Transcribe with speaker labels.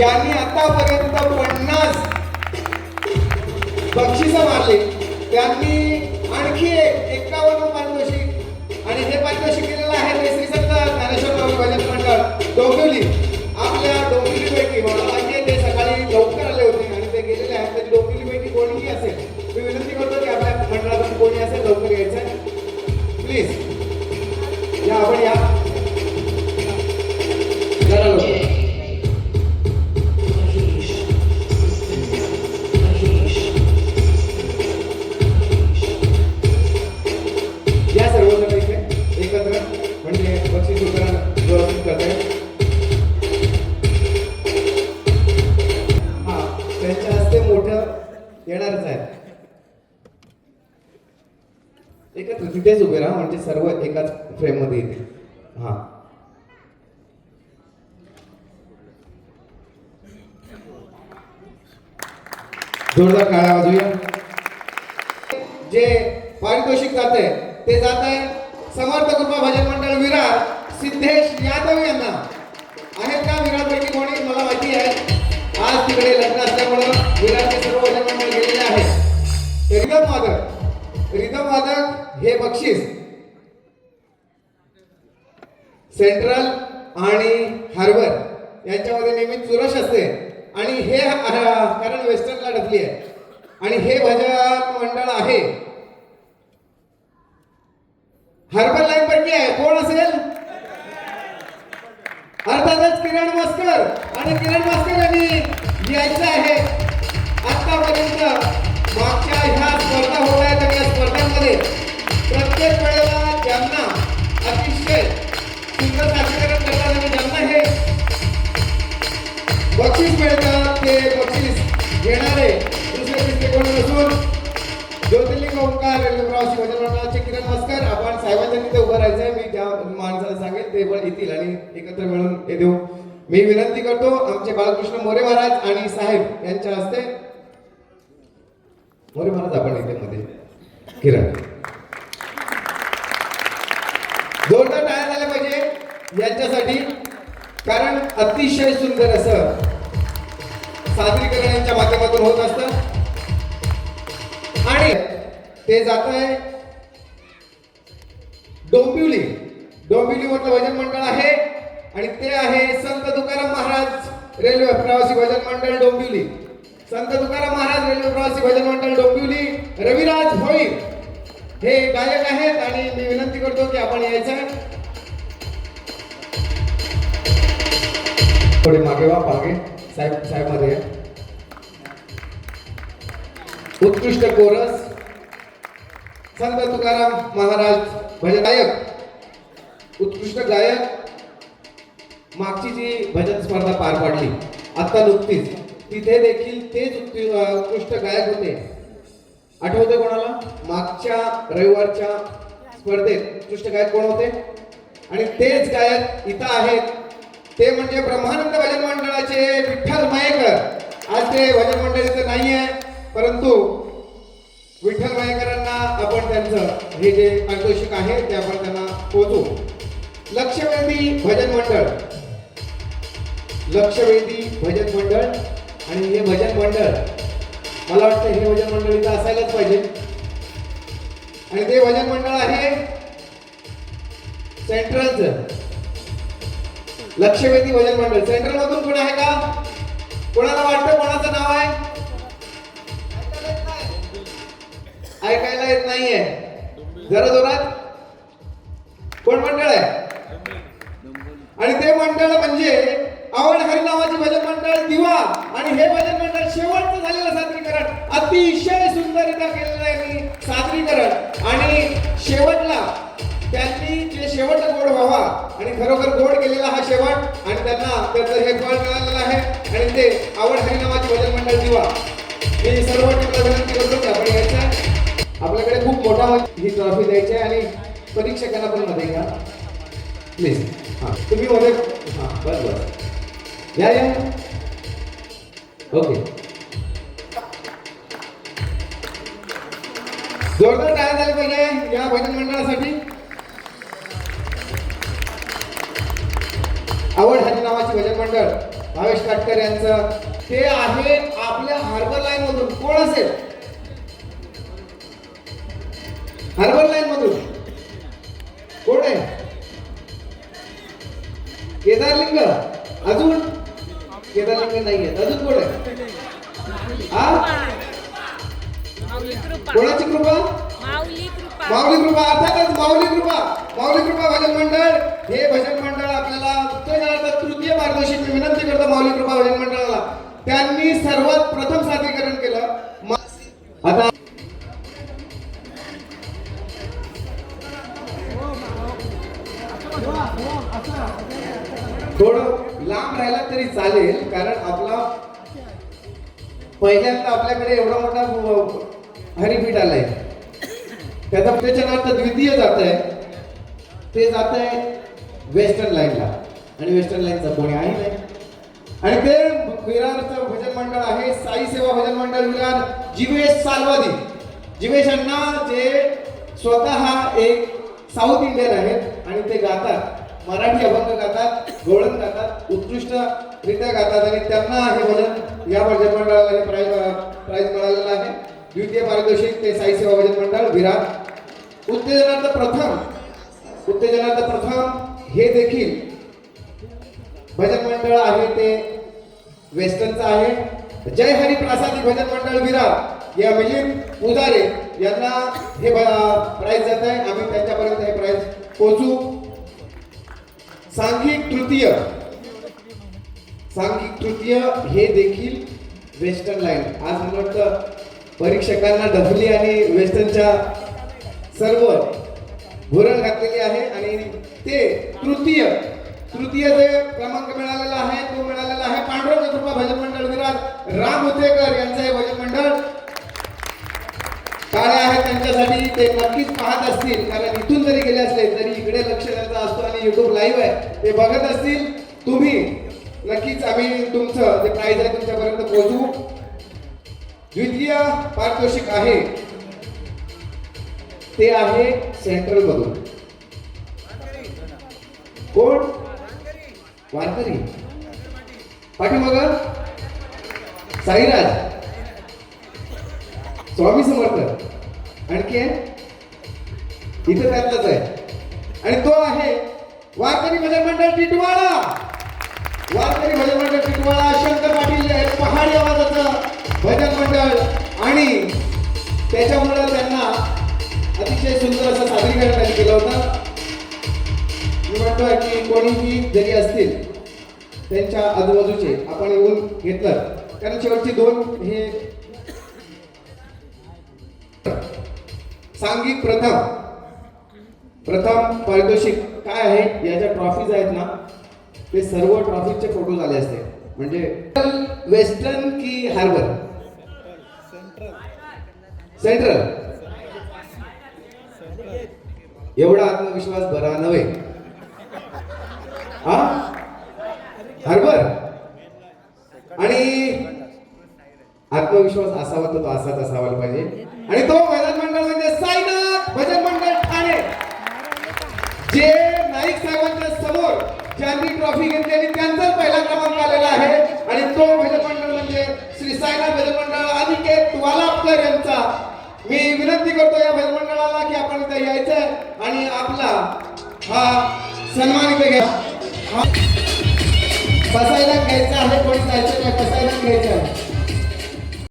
Speaker 1: ज्यांनी आतापर्यंत पन्नास बक्षिस मारले त्यांनी आणखी एक एकावन्न पारितोषिक आणि हे पारितोषिक एकत्र तिथेच उभे राहा म्हणजे सर्व एकाच फ्रेममध्ये येतील. हा. जोरदार काळा वाजूया जे पारितोषिक जात आहे ते जात आहे समर्थ कृपा भजन मंडळ विरार सिद्धेश यादव यांना. आहेत का विरारपैकी कोणी? मला माहिती आहे. आज तिकडे लग्न असल्यामुळं विरारचे सर्व भजन मंडळ गेलेले आहे एकदम वादक रिदम वादक हे बक्षीस सेंट्रल आणि हार्बर यांच्यामध्ये नेहमी चुरस असते. आणि हे कारण वेस्टर्नला ढकली आहे. आणि हे भजन मंडळ आहे. हार्बर लाईन पैकी आहे. कोण असेल? अर्थातच किरण मस्कर आणि किरण मस्कर यांनी यायचं आहे आतापर्यंत. मागच्या ह्या स्पर्धा होत आहेत आणि या स्पर्धांमध्ये प्रत्येक वेळेला ज्यांना अतिशय सुंदर साक्षीकरण करतात आणि ज्यांना हे बक्षीस मिळतात ते बक्षीस घेणारे दुसरे तिसरे कोण नसून ज्योतिर्लिंग ओंकार रेल्वे मंडळाचे किरण मस्कर आपण साहेबांच्या तिथे उभं राहायचंय. मी ज्या माणसाला सांगेल ते पण येतील आणि एकत्र मिळून हे देऊ. मी विनंती करतो आमचे बाळकृष्ण मोरे महाराज आणि साहेब यांच्या हस्ते मोरे महाराज आपण इथे मध्ये किरण जोरदार टाळ्या झाल्या पाहिजे यांच्यासाठी कारण अतिशय सुंदर असं सादरीकरण यांच्या माध्यमातून होत असत. आणि ते जात आहे डोंबिवली. डोंबिवली मधलं भजन मंडळ आहे आणि ते आहे संत तुकाराम महाराज रेल्वे प्रवासी भजन मंडळ डोंबिवली. संत तुकाराम महाराज रेल्वे प्रवासी भजन मंडळ डोंबिवली रविराज भोईर हे गायक आहेत आणि मी विनंती करतो की आपण यायचं. थोडे मागे वा मागे. साहेब साहेबमध्ये या. उत्कृष्ट कोरस. संत तुकाराम महाराज भजन गायक. उत्कृष्ट गायक. मागची जी भजन स्पर्धा पार पाडली आता नुकतीच. तिथे देखील तेच उत्कृष्ट गायक होते. आठवते कोणाला? मागच्या रविवारच्या स्पर्धेत उत्कृष्ट गायक कोण होते? आणि तेच गायक इथं आहेत. ते म्हणजे ब्रह्मानंद भजन मंडळाचे विठ्ठल मयेकर. आज ते भजन मंडळ इथं नाही आहे परंतु विठ्ठल मयेकरांना आपण त्यांचं हे जे पारितोषिक आहे ते आपण त्यांना पोहोचू लक्षवेधी भजन मंडळ. लक्षवेधी भजन मंडळ आणि हे भजन मंडळ मला वाटतं हे भजन मंडळ इथं असायलाच पाहिजे. आणि ते भजन मंडळ आहे सेंट्रलचं. लक्षवेधी भजन मंडळ. सेंट्रल मधून कोण आहे का? कोणाला वाटतं कोणाचं नाव आहे? ऐकायला येत नाहीये. जरा जोरात. कोण मंडळ आहे? आणि ते मंडळ म्हणजे आवड हरी नावाचे भजन दिवा आणि हे भजन मंडळ शेवटचं झालेलं सादरीकरण. अतिशय सुंदररित्या केलेलं आहे मी सादरीकरण. आणि शेवटला त्यांनी जे शेवट गोड व्हावा आणि खरोखर गोड केलेला हा शेवट आणि त्यांना त्याचं हे फळ मिळालेलं आहे. आणि ते आवड हरी नावाचे भजन मंडळ दिवा. मी सर्व टीमला विनंती करतो आपण यायचं आपल्याकडे खूप मोठा ही ट्रॉफी द्यायची आहे आणि परीक्षकांना पण मध्ये घ्या. प्लीज हां तुम्ही मध्ये हां बस बस. या या. ओके. जोरदार काय झाले पाहिजे या भजन मंडळासाठी. आवड हरी नावाची भजन मंडळ. भावेश काटकर यांचं. ते आहे आपल्या हार्बर लाईन मधून. कोण असेल? हार्बर लाईन मधून. कोण आहे? केदारलिंग. अजून? केदारलिंग नाही आहेत अजून कोण
Speaker 2: माऊली कृपा
Speaker 1: अर्थातच माऊली कृपा. माऊली कृपा भजन मंडळ. हे भजन मंडळ आपल्याला उत्तेजनाचं तृतीय मार्गदर्शक मी विनंती करतो माऊली कृपा भजन मंडळाला. त्यांनी सर्वात प्रथम सादरीकरण केलं. आता थोडं लांब राहिला तरी चालेल कारण आपला पहिल्यांदा आपल्याकडे एवढा मोठा हरिपीठ आलाय. त्याचा त्याच्यानंतर द्वितीय जात आहे ते जात आहे वेस्टर्न लाईनला आणि वेस्टर्न लाईनचा कोणी आहे नाही. आणि ते विरारचं भजन मंडळ आहे साई सेवा भजन मंडळ विरार जिवेश सालवादी. जिवेशांना अण्णा जे स्वतः एक साऊथ इंडियन आहेत आणि ते गातात. मराठी अभंग गातात गोळण गातात उत्कृष्टरित्या गातात आणि त्यांना हे भजन या भजन मंडळाला हे प्राईज प्राईज मिळालेलं आहे. द्वितीय पारितोषिक ते साई सेवा भजन मंडळ विरार. उत्तेजनार्थ प्रथम उत्तेजनार्थ प्रथम हे देखील भजन मंडळ आहे ते वेस्टर्नचं आहे. जय हरी प्रासादी भजन मंडळ विरार. या मिलिंद पुजारे यांना हे प्राइज जात आहे. आम्ही त्यांच्यापर्यंत हे प्राइज पोहोचू. सांघिक तृतीय. सांघिक तृतीय हे देखील वेस्टर्न लाईन. आज मला वाटतं परीक्षकांना डफली आणि वेस्टर्नच्या सर्व भुरण घातलेली आहे आणि ते तृतीय तृतीय जे क्रमांक मिळालेला आहे तो मिळालेला आहे पांडुरंग कृपा भजन मंडळ विराज राम उतेकर यांचं हे भजन मंडळ. काळे आहेत त्यांच्यासाठी ते नक्कीच पाहत असतील कारण इथून जरी गेले असले तरी इकडे लक्ष त्यांचं असतो आणि युट्यूब लाईव्ह आहे. ते बघत असतील. तुम्ही नक्कीच आम्ही तुमचं जे प्राईज आहे तुमच्यापर्यंत पोहोचवू. द्वितीय पारितोषिक आहे. ते आहे सेंट्रल मधून. कोण? वारकरी पाठीमाग? साईराज. स्वामी समर्थ. आणखी आहे? इथं त्यातलाच आहे. आणि तो आहे वारकरी भजन मंडळ टिटवाळा. वारकरी भजन मंडळ टिटवाळा शंकर पाटील पहाडी आवाजाचं भजन मंडळ. आणि त्याच्यामुळे त्यांना अतिशय सुंदर असं सादरीकरण त्यांनी केलं होतं. मी म्हणतोय की कोणीही जरी असतील त्यांच्या आजूबाजूचे आपण येऊन घेतलं कारण शेवटचे दोन हे सांघिक प्रथम प्रथम पारितोषिक काय आहे या ज्या ट्रॉफीज आहेत ना ते सर्व ट्रॉफीचे फोटो झाले असते. म्हणजे वेस्टर्न की हार्बर सेंट्रल एवढा आत्मविश्वास बरा नव्हे. हा? हरबर आणि आत्मविश्वास असावा तर तो असाच असावा पाहिजे. आणि तो भजन मंडळ म्हणजे साईनाथ भजन मंडळ ठाणे. जे नाईक साहेबांच्या समोर ज्यांनी ट्रॉफी घेतली आणि त्यांचाच पहिला क्रमांक आलेला आहे. आणि तो भजन मंडळ म्हणजे श्री साईनाथ भजन मंडळ. अनिकेत वालापकर यांचा मी विनंती करतो या भजन मंडळाला की आपण इथे यायचं आहे आणि आपला हा सन्मान इथे घ्या. हा बसायला घ्यायचा आहे कोणी जायचं नाही बसायला घ्यायचं आहे.